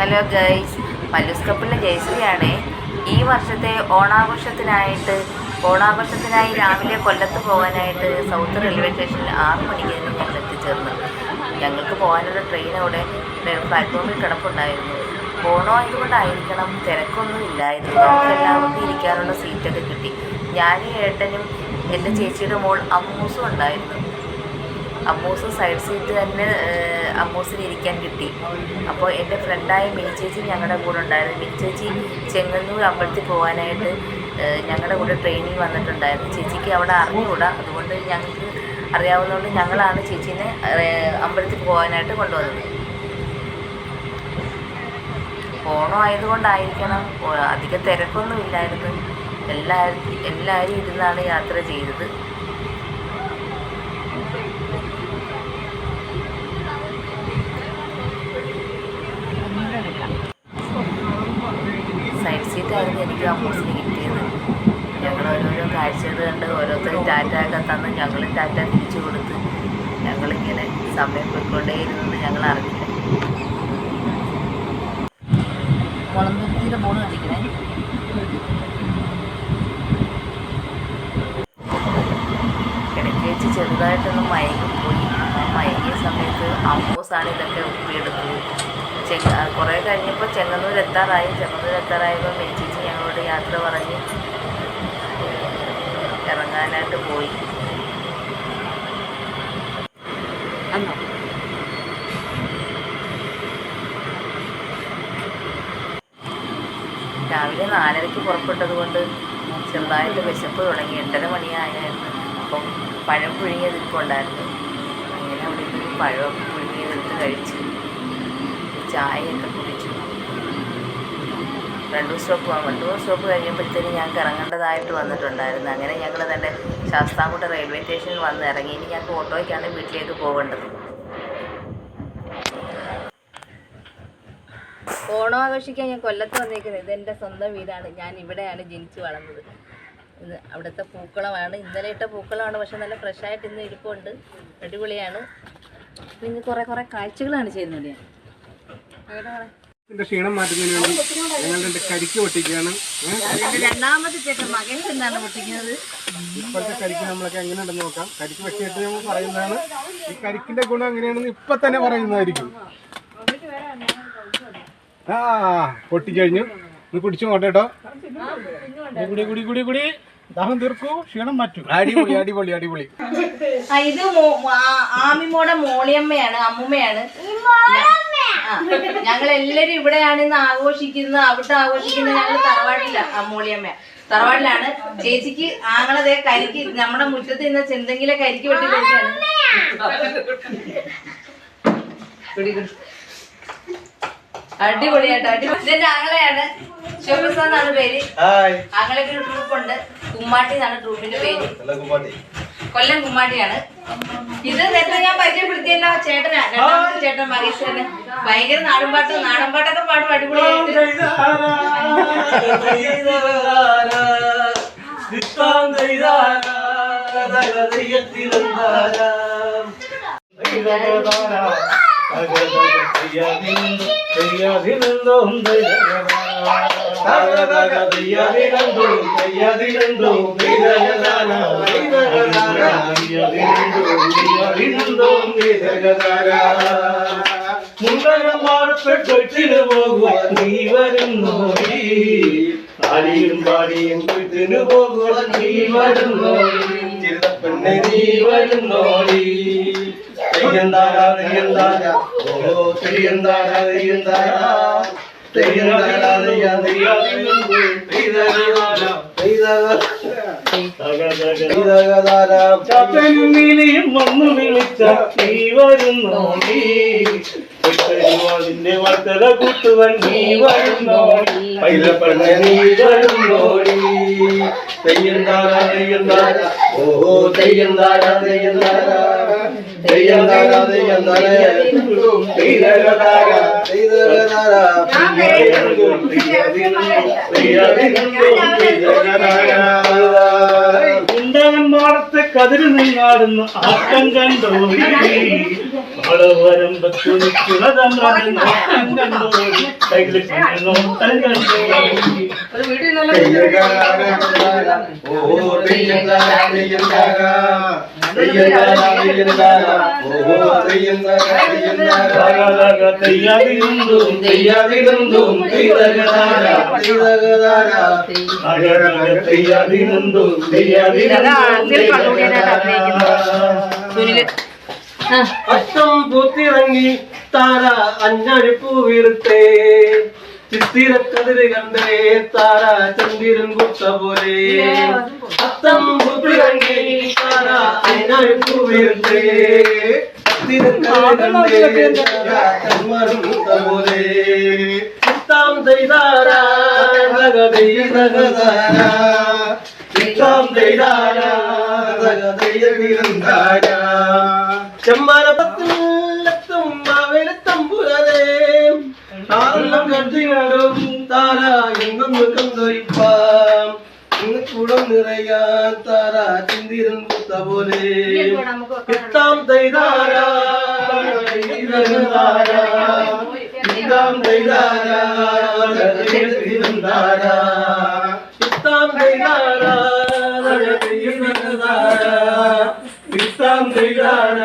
Hello guys മല്ലൂസ് കപ്പിലെ ജയശ്രീയാണ്. ഈ വർഷത്തെ ഓണാഘോഷത്തിനായിട്ട് ഓണാഘോഷത്തിനായി രാവിലെ കൊല്ലത്ത് പോകാനായിട്ട് സൗത്ത് റെയിൽവേ സ്റ്റേഷനിൽ ആറ് മണിക്ക് ഞങ്ങൾ എത്തിച്ചേർന്നു. ഞങ്ങൾക്ക് പോകാനുള്ള ട്രെയിൻ അവിടെ പ്ലാറ്റ്ഫോമിൽ കിടപ്പുണ്ടായിരുന്നു. ഓണം ആയതുകൊണ്ടായിരിക്കണം തിരക്കൊന്നും ഇല്ലായിരുന്നു. നമുക്ക് എല്ലാവർക്കും ഇരിക്കാനുള്ള സീറ്റൊക്കെ കിട്ടി. ഞാനും ഏട്ടനും എന്റെ ചേച്ചിയുടെ മോൾ അമ്മൂസും ഉണ്ടായിരുന്നു. അമ്മൂസ് സൈഡ് സീറ്റ് തന്നെ അമ്മൂസിന് ഇരിക്കാൻ കിട്ടി. അപ്പോൾ എന്റെ ഫ്രണ്ടായ മിനി ചേച്ചി ഞങ്ങളുടെ കൂടെ ഉണ്ടായിരുന്നു. മിനി ചേച്ചി ചെങ്ങന്നൂർ അമ്പലത്തിൽ പോകാനായിട്ട് ഞങ്ങളുടെ കൂടെ ട്രെയിനിൽ വന്നിട്ടുണ്ടായിരുന്നു. ചേച്ചിക്ക് അവിടെ അറിഞ്ഞുകൂടാ. അതുകൊണ്ട് ഞങ്ങൾക്ക് അറിയാവുന്നതുകൊണ്ട് ഞങ്ങളാണ് ചേച്ചീനെ അമ്പലത്തിൽ പോകാനായിട്ട് കൊണ്ടുവന്നത്. ഓണം ആയതുകൊണ്ടായിരിക്കണം. അധികം തിരക്കൊന്നും ഇല്ലായിരുന്നു. എല്ലാവരും എല്ലാവരും ഇരുന്നാണ് യാത്ര ചെയ്തത്. സൈഡ് എനിക്ക് ആ അമ്മൂസിന് കിട്ടിയത്. ഞങ്ങൾ ഓരോരോ കാഴ്ചകൾ കണ്ട് ഓരോരുത്തരും ടാറ്റ ഒക്കെ തന്ന് ഞങ്ങളും ടാറ്റ തിരിച്ചു കൊടുത്ത് ഞങ്ങളിങ്ങനെ സമയം പോയിക്കൊണ്ടേയിരുന്നത് ഞങ്ങൾ അറിഞ്ഞില്ല. കാണിക്കണേ ഇടയ്ക്ക് വെച്ച് ചെറുതായിട്ടൊന്ന് മയങ്ങിപ്പോയി ആ മയങ്ങിയ സമയത്ത് അമ്മൂസാണ് ഇതൊക്കെ ഒപ്പിയെടുത്തത് ചെങ്ങ കുറേ കഴിഞ്ഞപ്പോൾ ചെങ്ങന്നൂർ എത്താറായി. ചെങ്ങന്നൂർ എത്താറായപ്പോൾ മെച്ചിച്ച് ഞങ്ങളോട് യാത്ര പറഞ്ഞ് ഇറങ്ങാനായിട്ട് പോയി. അന്നോ? രാവിലെ നാലരയ്ക്ക് പുറപ്പെട്ടത് കൊണ്ട് ചെറുതായിട്ട് വിശപ്പ് തുടങ്ങി. എട്ടര മണിയായിരുന്നു അപ്പം പഴം പുഴുങ്ങിയത് ഉണ്ടായിരുന്നു. അങ്ങനെ അവിടെ പഴം പുഴുങ്ങിയതെടുത്ത് കഴിച്ച്. ചായയൊക്കെ കുടിച്ചു. രണ്ടു സ്റ്റോപ്പ് രണ്ടു മൂന്ന് സ്റ്റോപ്പ് കഴിയുമ്പോഴത്തേനും ഞങ്ങൾക്ക് ഇറങ്ങേണ്ടതായിട്ട് വന്നിട്ടുണ്ടായിരുന്നു. അങ്ങനെ ഞങ്ങൾ തന്നെ ശാസ്താംകോട്ട റെയിൽവേ സ്റ്റേഷനിൽ വന്ന് ഇറങ്ങി. ഇനി ഞങ്ങൾക്ക് ഓട്ടോയ്ക്കാണ് വീട്ടിലേക്ക് പോകേണ്ടത്. ഓണം ആഘോഷിക്കാൻ ഞാൻ കൊല്ലത്ത് വന്നിരിക്കുന്നത് ഇതെന്റെ സ്വന്തം വീടാണ്. ഞാൻ ഇവിടെയാണ് ജനിച്ചു വളർന്നത്. ഇത് അവിടുത്തെ പൂക്കളമാണ് ഇന്നലെ ഇട്ട പൂക്കളമാണ് പക്ഷെ നല്ല ഫ്രഷായിട്ട് ഇന്ന് ഇരിപ്പുണ്ട്. അടിപൊളിയാണ്. ഇന്ന് കുറേ കുറേ കാഴ്ചകളാണ് ചെയ്യുന്നത് ഞാൻ ഇതിന്റെ ക്ഷീണം മാറ്റുന്നതിന് വേണ്ടി ഞങ്ങൾ രണ്ട് കരിക്ക് പൊട്ടിക്കുകയാണ്? രണ്ടാമത്തെ ചേട്ടൻ മകൻ എന്നാണ് പൊട്ടിക്കുന്നത്? ഇപ്പോഴത്തെ കരിക്ക് നമ്മളൊക്കെ എങ്ങനെ ഉണ്ടെന്ന് നോക്കാം. കരിക്ക് വെച്ചിട്ട് നമ്മൾ പറയുന്നതാണ്. ഈ കരിക്കിന്റെ ഗുണം എങ്ങനെയാണെന്ന് ഇപ്പൊ തന്നെ പറയുന്നതായിരിക്കും. ആ പൊട്ടിക്കഴിഞ്ഞു നീ കുടിച്ചു നോട്ടെ കുടി കുടി കുടി കുടി. ദാഹം തീർക്കൂ ക്ഷീണം മാറ്റും. അടിപൊളി അടിപൊളി അടിപൊളി. ആ, ഇത് ആമിമോടെ മോളിയമ്മയാണ് അമ്മുമ്മയാണ്. ഞങ്ങൾ എല്ലാരും ഇവിടെയാണ് ഇന്ന് ആഘോഷിക്കുന്നത്. അവിടെ ആഘോഷിക്കുന്നത് ഞങ്ങൾ തറവാട്ടില്ല അമ്മോളിയമ്മ തറവാട്ടിലാണ്. ചേച്ചിക്ക് ആങ്ങളതെ കരിക്ക് നമ്മുടെ മുറ്റത്ത് ഇന്ന് ചെന്തെങ്കിലെ കരിക്ക് വെട്ടി കഴിക്കാണ് അടിപൊളിയായിട്ട് അടിപൊളി. ഇതെന്റെ ആങ്ങളെയാണ്. പേര്. ആങ്ങളൊക്കെ ഒരു ട്രൂപ്പുണ്ട് കുമ്മാട്ടി എന്നാണ് ട്രൂപ്പിന്റെ പേര്. കൊല്ലം കുമ്മാട്ടിയാണ്. ഇത് നേരത്തെ ഞാൻ പരിചയപ്പെടുത്തിയല്ലോ ചേട്ടനാ. ചേട്ടൻ മഹേഷ് തന്നെ ഭയങ്കര നാടൻപാട്ട് നാടൻപാട്ടൊക്കെ പാടും അടിപൊളിയായിട്ട് മുണ്ടകമാടപ്പെട്ടിന് പോകുവാൻ നീ വരുന്നോടി ആടിയും പാടിയും വീട്ടിന് പോകുവാൻ നീ വരുന്നോടി ചിരുതപ്പെണ്ണെ നീ വരുന്നോടി തെയ്യന്താരാ തെയ്യന്താരാ? ചാത്തനും നീലിയും വന്നു വിളിച്ച നീ വരുന്നോടി അതിന്റെ വർത്തല കൂട്ടുവൻ നീ വരുന്നോടി. പൈലപ്പണ്ണ നീ വരുന്നോടി. തെയ്യന്താര തെയ്യന്താര ഓ തെയ്യന്താര തെയ്യന്താര തെയ്യന്താര തെയ്യന്താര തെയ്യന്താര തെയ്യന്താര കണ്ടവൻ മാടത്തെ കതിര് നിന്നാടുന്ന ആട്ടം കണ്ടോരി വളവരമ്പത്ത് നിൽക്കുന്നതന്ത്രം കണ്ടോരി കൈകളിൽ നോട്ടം കണ്ടോരി തെയ്യാതിരുന്നും തെയ്യാതിരുന്നും തെയ്യാതിരുന്നും അഷ്ടം പൂത്തിറങ്ങി താര അഞ്ഞടിപ്പൂ വീർത്തേ. ചിത്തിരക്കതിര് കണ്ടേ താര ചന്ദ്രൻ കുത്ത പോലെ അത്തം പൂത്തിറങ്ങി താര അഞ്ഞടിപ്പൂ വീർത്തേ ചിത്തിരക്കതിര് കണ്ടേ താര ചന്ദ്രൻ കുത്ത പോലെ ചിത്താം ചെയ്താര ജഗദൈതഗതാര ചിത്താം ചെയ്താര ജഗദൈതഗിരന്താര ചെമ്മാനപ്പത്തും എന്നൊന്ന് കണ്ടൊരിപ്പാം ഇന്ന് കുടം നിറയാൻ താര ചിന്തിരൻ കുത്ത പോലെ. ഇത്താം തൈതാര തൈതാര പിത്താം തൈതാര